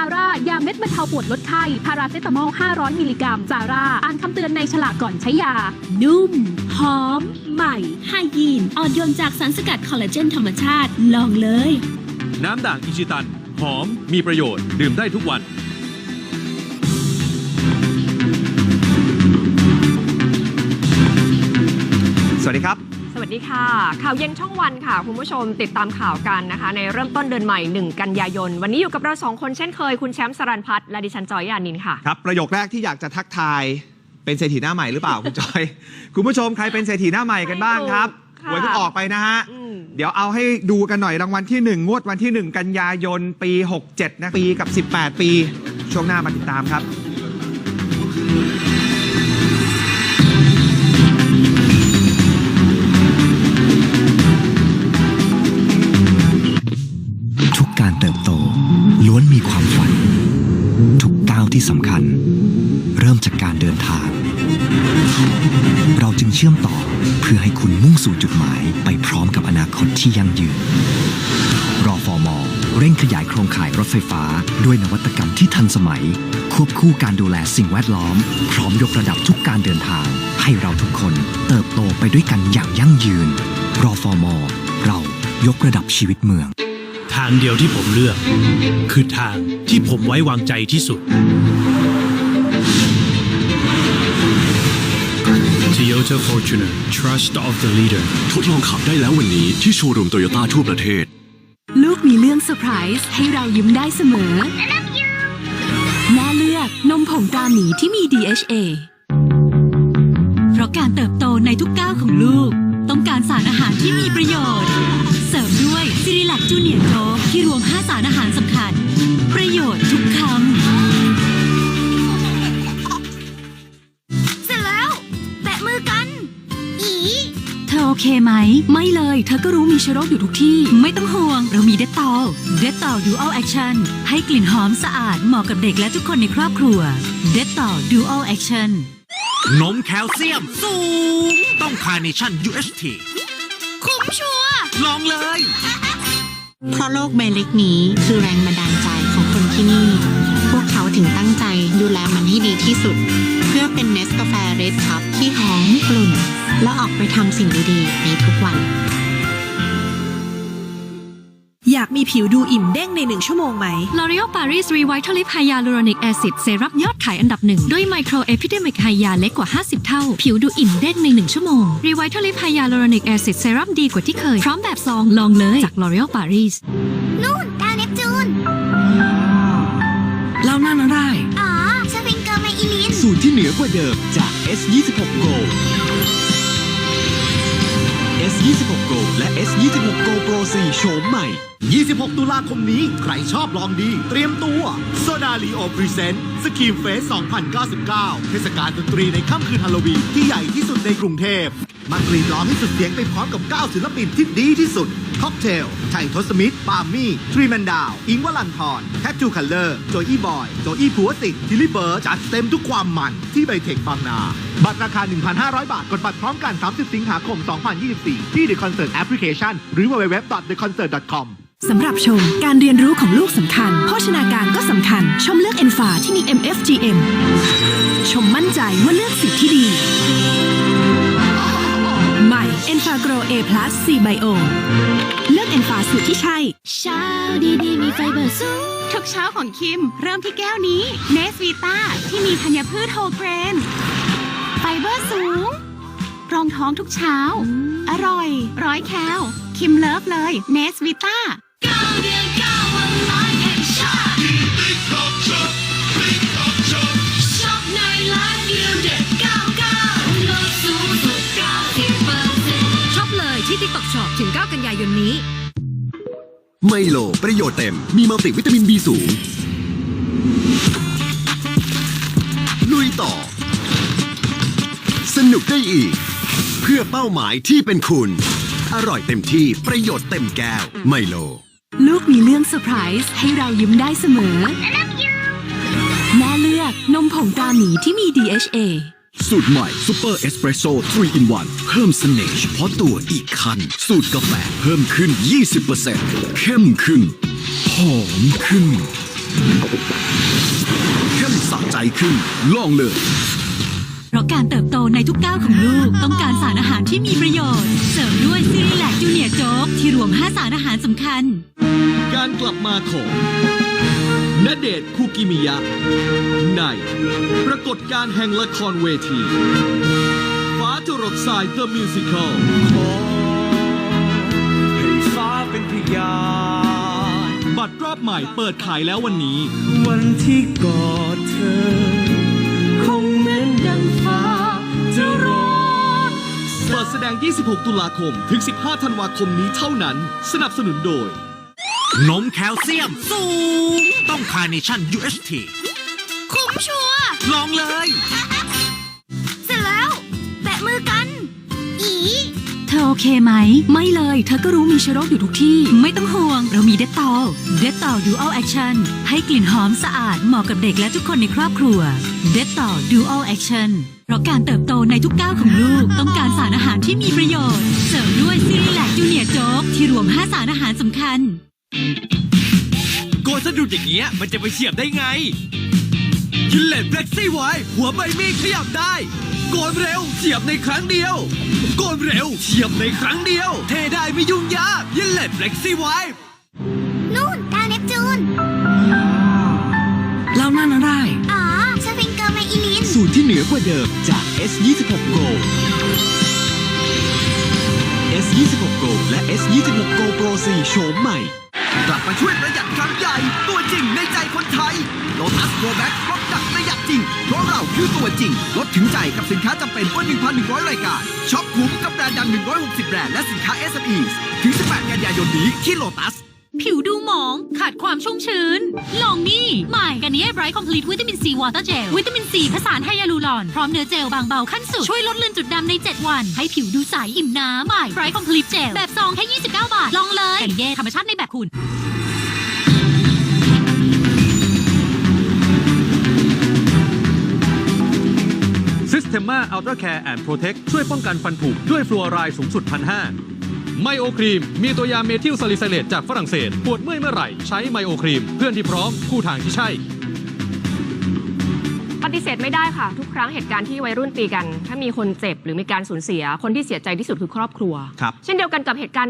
าร่ายาเม็ดบรรเทาปวดลดไข้พาราเซตามอล 500 มิลลิกรัมซาร่าอ่านคำเตือนในฉลากก่อนใช้ยา นุ่ม หอม ใหม่ไฮยีน อ่อนโยนจากสารสกัดคอลลาเจนธรรมชาติ ลองเลย น้ำด่างอิชิตัน หอม มีประโยชน์ ดื่มได้ทุกวันสวัสดีครับ สวัสดีค่ะ ข่าวเย็นช่องวันค่ะ คุณผู้ชมติดตามข่าวกันนะคะ ในเริ่มต้นเดือนใหม่ 1 กันยายน วันนี้อยู่กับเราสองคนเช่นเคย คุณแชมป์สรันพัฒน์และดิฉันจอยยานินค่ะ ครับ ประโยคแรกที่อยากจะทักทายเป็นเศรษฐีหน้าใหม่หรือเปล่า คุณจอย คุณผู้ชมใครเป็นเศรษฐีหน้าใหม่กันบ้างครับค่ะหวยเพิ่งออกไปนะฮะอืมเดี๋ยวเอาให้ดูกันหน่อยรางวัลที่ 1 งวดวันที่ 1 กันยายนปี 67 นะปีกับ 18 ปี ช่วงหน้ามาติดตามครับ เชื่อมต่อ เพื่อให้คุณมุ่งสู่จุดหมาย ไปพร้อมกับอนาคตที่ยั่งยืน รอฟอร์มเร่งขยายโครงข่ายรถไฟฟ้า ด้วยนวัตกรรมที่ทันสมัย ควบคู่การดูแลสิ่งแวดล้อม พร้อมยกระดับทุกการเดินทาง ให้เราทุกคนเติบโตไปด้วยกันอย่างยั่งยืน รอฟอร์มเรายกระดับชีวิตเมือง ทางเดียวที่ผมเลือก คือทางที่ผมไว้วางใจที่สุด Toyota Fortuner Trust of the Leader ทดลองขับได้แล้ววันนี้ที่โชว์รูมโตโยต้าทั่วประเทศ ลูกมีเรื่องเซอร์ไพรส์ให้เรายิ้มได้เสมอ แม่เลือกนมผงตราหมีที่มี DHA เพราะการเติบโตในทุกก้าวของลูก ต้องการสารอาหารที่มีประโยชน์ เสริมด้วยซิริลักจูเนียร์โจ๊กที่รวม 5 สารอาหารสำคัญ ประโยชน์ทุกคำ เธอโอเคไหม ไม่เลย เธอก็รู้มีเชื้อโรคอยู่ทุกที่ ไม่ต้องห่วง เรามีเดตตอลเดตตอลดูอัลแอคชั่นให้กลิ่นหอมสะอาดเหมาะกับเด็กและทุกคนในครอบครัวเดตตอลดูอัลแอคชั่นนมแคลเซียมสูง ต้องคาร์เนชั่น UHT คุ้มชัวร์ลองเลย เพราะโลกใบเล็กนี้คือแรงบันดาลใจของคนที่นี่ พวกเขาถึงตั้งใจดูแลมันให้ดีที่สุดเพื่อเป็นเนสกาแฟเรดคัพที่หอมกลุ่น และออกไปทำสิ่งดีๆ ในทุกวัน อยากมีผิวดูอิ่มเด้งในหนึ่งชั่วโมงไหม L'Oreal Paris Revitalift Hyaluronic Acid เซรั่มยอดขายอันดับหนึ่ง ด้วย Micro Epidemic Hya เล็กกว่า 50 เท่า ผิวดูอิ่มเด้งใน1ชั่วโมง Revitalift Hyaluronic Acid เซรั่มดีกว่าที่เคย พร้อมแบบซองลองเลยจาก L'Oreal Paris ที่เหนือกว่าเดิมจาก S26 Go S26 Go และ S26 Go Pro 4โฉมใหม่ 26 ตุลาคมนี้ ใครชอบลองดี เตรียมตัวโซดาลีโอพรีเซนต์สกีมเฟส 2099 เทศกาลดนตรีในค่ำคืนฮาโลวีนที่ใหญ่ที่สุดในกรุงเทพ มากรีดล้อมให้สุดเสียงไปพร้อมกับ 9 ศิลปินที่ดีที่สุด ค็อกเทลไททศมิธปาล์มมี่ ทรีแมนดาว อิงค์วลันทรแคท t ทูคัลเลอร์ โจอี้บอย โจอี้ผัวติดทิลลี่เบิร์ จัดเต็มทุกความมันที่ไบเทคบางนา บัตรราคา 1,500 บาท กดบัตรพร้อมกัน 30 สิงหาคม 2024 ที่ The Concert Application หรือ www.theconcert.com สำหรับชม การเรียนรู้ของลูกสำคัญ โภชนาการก็สำคัญ ชมเลือกเอนฟาที่มี MFGM ชมมั่นใจว่าเลือกสิ่งที่ดี ใหม่ e n f a g r o A Plus C Bio เลือกเอนฟาสูตรที่ใช่ เช้าดีๆมีไฟเบอร์สูงทุกเช้าของคิม เริ่มที่แก้วนี้เนสวีต้าที่มีธัญพืชโฮเกรน ไฟเบอร์สูง รองท้องทุกเช้า อร่อย ร้อยแคลคิมเลิฟเลยเนสวีต้าช็อายนนี้ ไมโล ประโยชน์เต็ม มีมัลติวิตามิน B สูง ลุยต่อ สนุกได้อีก เพื่อเป้าหมายที่เป็นคุณ อร่อยเต็มที่ประโยชน์เต็มแก้ว ไมโล ลูกมีเรื่องเซอร์ไพรส์ให้เรายิ้มได้เสมอ แม่เลือกนมผงตราหมีที่มี DHA สูตรใหม่ซูเปอร์เอสเปรสโซ่3 in 1 เพิ่มเสน่ห์เฉพาะตัวอีกคัน สูตรกาแฟเพิ่มขึ้น 20%เข้มขึ้น หอมขึ้น เข้มสะใจขึ้น ลองเลย เพราะการเติบโตในทุกก้าวของลูก ต้องการสารอาหารที่มีประโยชน์ เสริมด้วยซีรีแลกจูเนียร์โจ๊กที่รวม 5 สารอาหารสำคัญ การกลับมาของ ณเดชน์คูกิมิยะ ใน ปรากฏการณ์แห่งละครเวทีฟ้าจรดทราย The Musical ให้ฟ้าเป็นพยานบัตรรอบใหม่เปิดขายแล้ววันนี้ วันที่กอดเธอ คงเหมือนดังฟ้าจะรอเปิดแสดง 26 ตุลาคม ถึง 15 ธันวาคมนี้เท่านั้น สนับสนุนโดย นมแคลเซียมสูง ต้องคาร์เนชั่น UHT คุ้มชัวร์ลองเลย เสร็จแล้ว แปะมือกัน อี เธอโอเคไหม ไม่เลย เธอก็รู้มีเชื้อโรคอยู่ทุกที่ ไม่ต้องห่วง เรามีเดตตอลเดตตอลดูอัลแอคชั่นให้กลิ่นหอมสะอาดเหมาะกับเด็กและทุกคนในครอบครัวเดตตอลดูอัลแอคชั่นเพราะการเติบโตในทุกก้าวของลูก ต้องการสารอาหารที่มีประโยชน์ เสริมด้วยซีรีแลกจูเนียร์โจ๊กที่รวม 5 สารอาหารสำคัญ โกนสะดุดอย่างเงี้ยมันจะไปเฉียบได้ไงยินเลตเฟล็กซี่ไว้หัวใบมีดขยับได้ โกนเร็วเฉียบในครั้งเดียว โกนเร็วเฉียบในครั้งเดียว เทได้ไม่ยุ่งยากยินเลตเฟล็กซี่ไว้นู่นดาวเนปจูนแล้วนั่นอะไร อ๋อสฟิงเกอร์ไมอิลิน สูตรที่เหนือกว่าเดิมจาก S26 Go S26 Go และ S26 Go Pro 4โฉมใหม่ กลับมาช่วยประหยัดครั้งใหญ่ ตัวจริงในใจคนไทย Lotus Go Back ลดหนักประหยัดจริง เพราะเราคือตัวจริง ลดถึงใจกับสินค้าจำเป็นกว่า1,100 รายการช็อปคุ้มกับแบรนด์ดัง 160 แบรนด์และสินค้า SME ถึง 18 กันยายนนี้ที่ Lotus ผิวดูหมอง ขาดความชุ่มชื้น ลองนี่ใหม่กันนี้ไบรท์คอมพลีทวิตามินซีวอเตอร์เจลวิตามินซีผสานไฮยาลูรอน พร้อมเนื้อเจลบางเบาขั้นสุด ช่วยลดเลือนจุดดำใน 7 วัน ให้ผิวดูใสอิ่มน้ำใหม่ไบรท์คอมพลีทเจลแบบซองแค่ 29 บาท ลองเลย กันเย่ธรรมชาติในแบบคุณ Systema Ultra Care and Protect ช่วยป้องกันฟันผุด้วยฟลูออไรด์สูงสุด1,500ไมโอครีม มีตัวยาเมทิลซาลิไซเลตจากฝรั่งเศส ปวดเมื่อยเมื่อไหร่ ใช้ไมโอครีม เพื่อนที่พร้อม คู่ทางที่ใช่ ปฏิเสธไม่ได้ค่ะ ทุกครั้งเหตุการณ์ที่วัยรุ่นตีกัน ถ้ามีคนเจ็บหรือมีการสูญเสีย คนที่เสียใจที่สุดคือครอบครัว ครับ เช่นเดียวกันกับเหตุการณ์